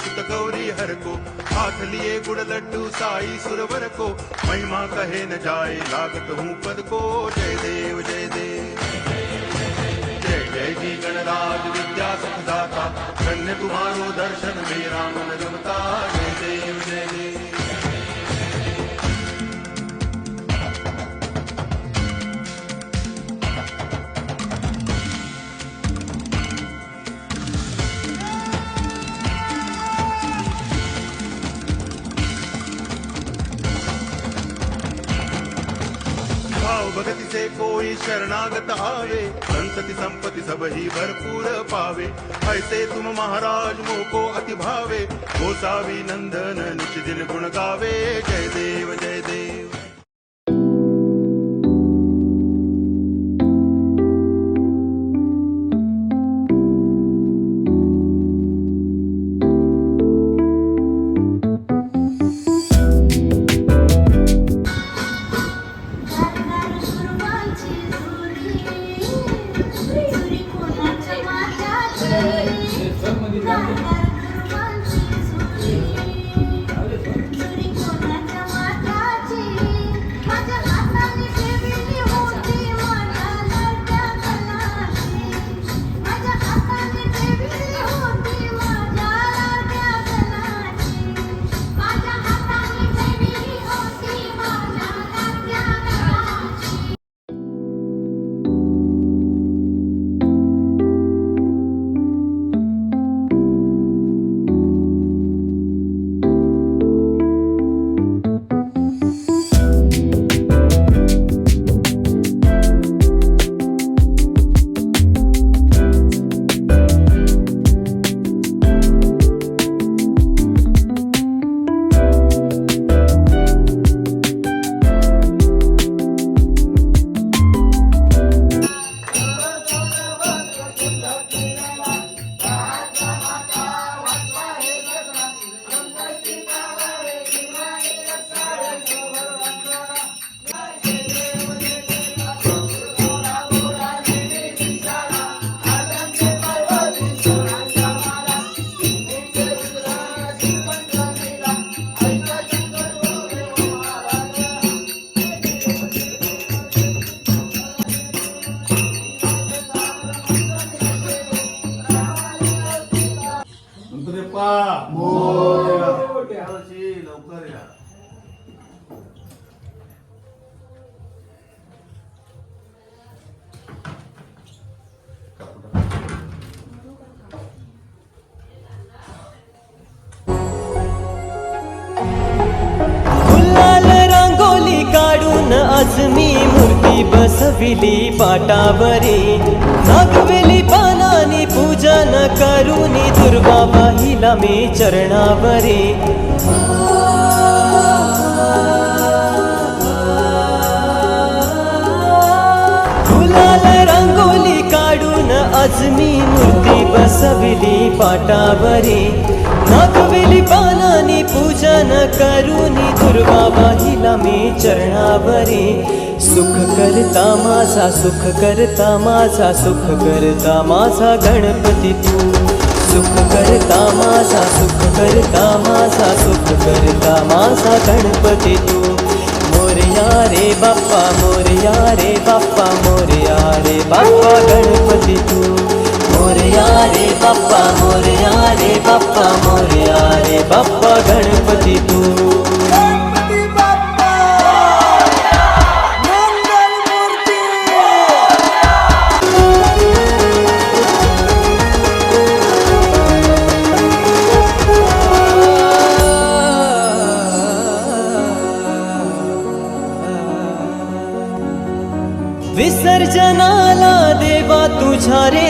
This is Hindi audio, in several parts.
सुत गौरी हर को। हाथ लिए गुड़ लड्डू, साई सुरवर को। महिमा कहे न जाए, लागत हूँ पद को। जय देव, जय शरणागत आवे संतति संपत्ति सब ही भरपूर पावे। ऐसे तुम महाराज मोको अति भावे गोसावी नंदन निच दिन गुण गावे। जय देव जय देव। मूर्ती बसविली पाटावरी. नागवेली पानानी पूजन करुनी दुर्वा पाहिला मी चरणावरी. गुलाल रांगोली काढून आज मूर्ती बसविली पाटावरी. नागवेली पानानी पूजन करुनी दुर्वा हिला मी चरणावरी. सुख करता माझा सुख करता माझा सुख करता माझा गणपती तू. सुख करता माझा सुख करता माझा सुख करता माझा गणपती तू. मोरया रे बाप्पा मोरया रे बाप्पा मोरया रे बाप्पा गणपती तू. मोरया रे बाप्पा मोरया रे बाप्पा मोरया रे बाप्पा गणपती तू। विसर्जनाला देवा तुझ्या रे डोळे हे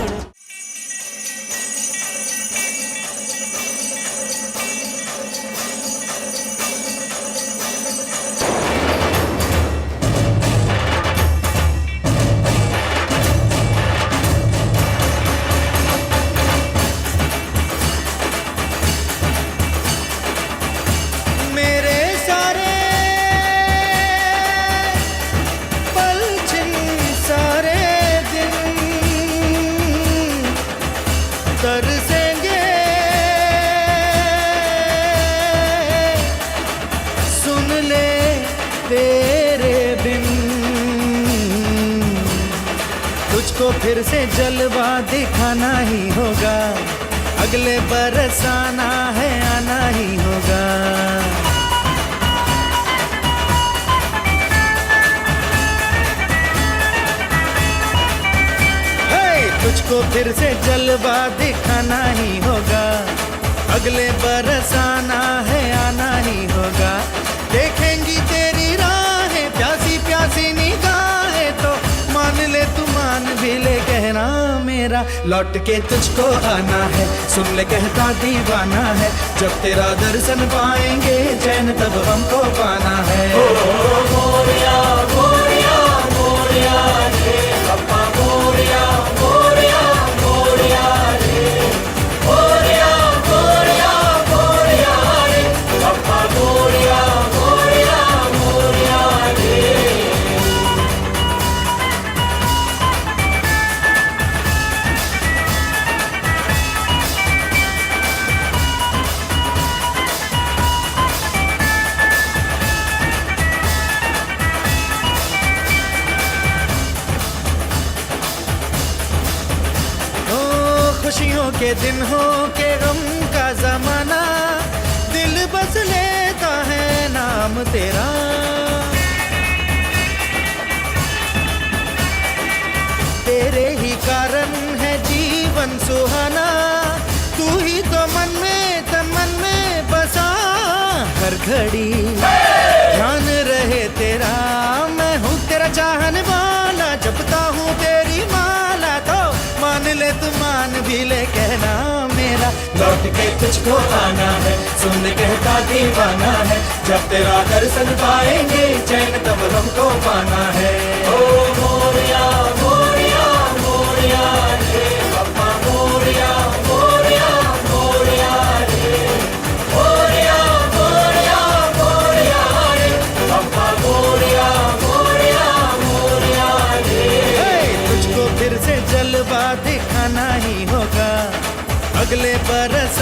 तुझको फिर से जलवा दिखाना ही होगा। अगले बरस आना है, आना ही होगा। तुझको फिर से जलवा दिखाना ही होगा। अगले बरस आना मेरा, लौट के तुझको आना है। सुन ले, कहता दीवाना है, जब तेरा दर्शन पाएँगे, चैन तब हमको पाना है। ओ हर घड़ी ध्यान रहे तेरा, मैं हूँ तेरा चाहने वाला जपता हूँ तेरी माला तो मान ले तू मान भी ले, कहना मेरा। लौट के तुझको आना है, सुन कहता दीवाना है। जब तेरा दर्शन पाएँगे, चैन तब हमको पाना है। ओ मोरिया मोरिया मोरिया। अगले बरस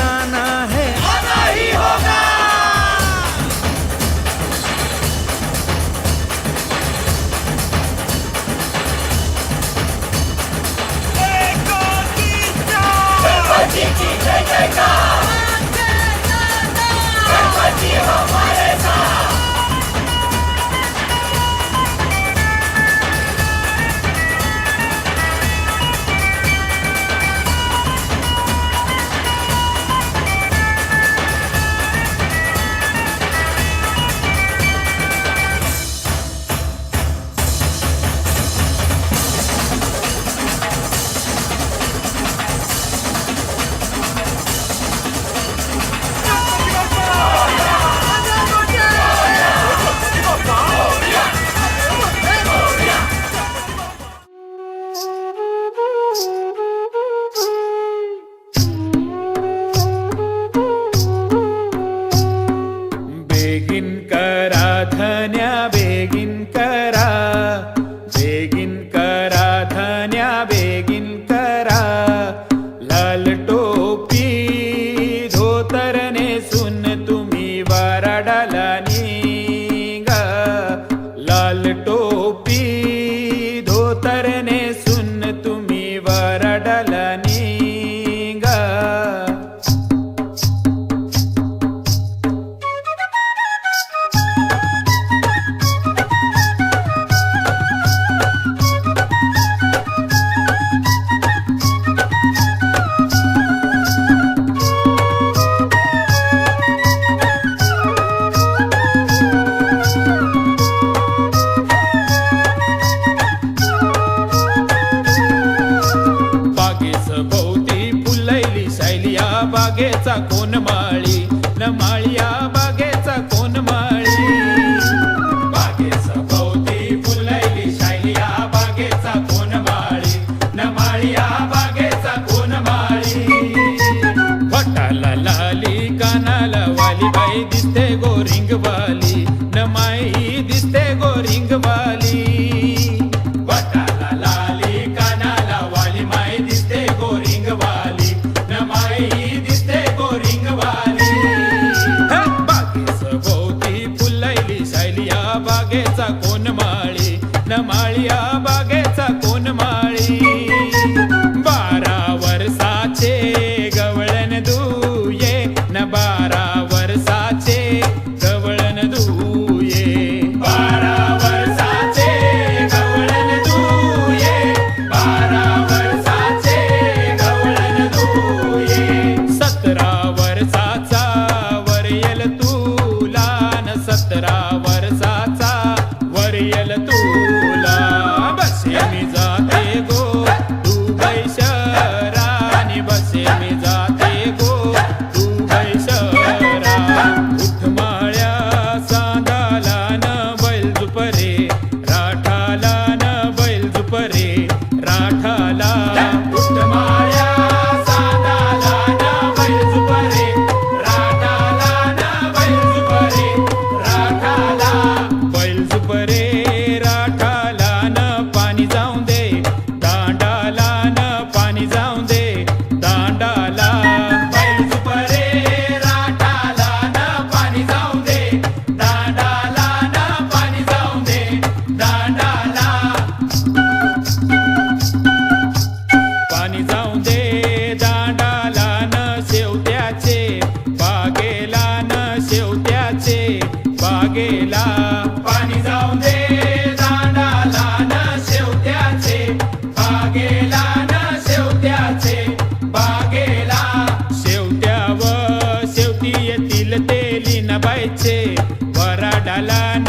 या बागेचा कोण माळी? न माळी या ભાઈ છે વરાડાલા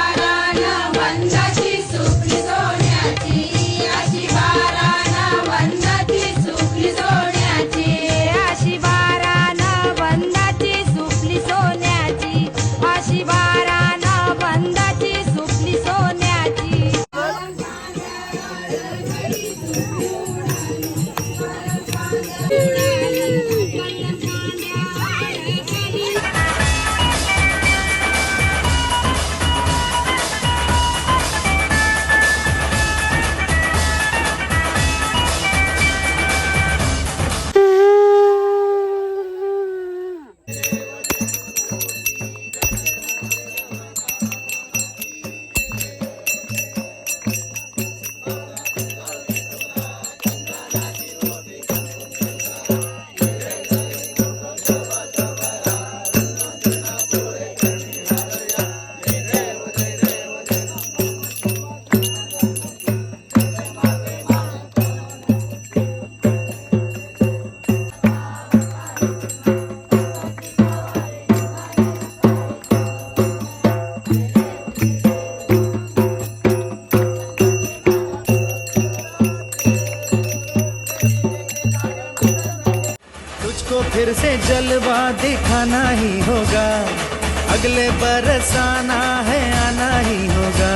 अगले बरस आना है आना ही होगा।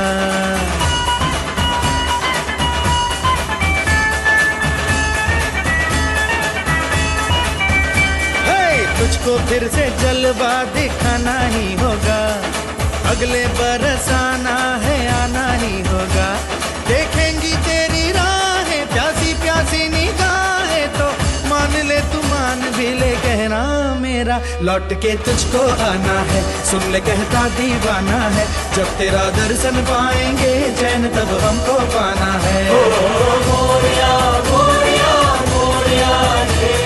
तुझको फिर से जलवा दिखाना ही होगा। अगले बरस आना है आना ही होगा। देखेंगी तेरी राहें प्यासी प्यासी निगाहें तो मान ले तू मन भी ले कहना मेरा लौट के तुझको आना है सुन ले कहता दीवाना है जब तेरा दर्शन पाएँगे चैन तब हमको पाना है ओ, ओ, ओ, ओ, ओ, ओ, ओ, ओ,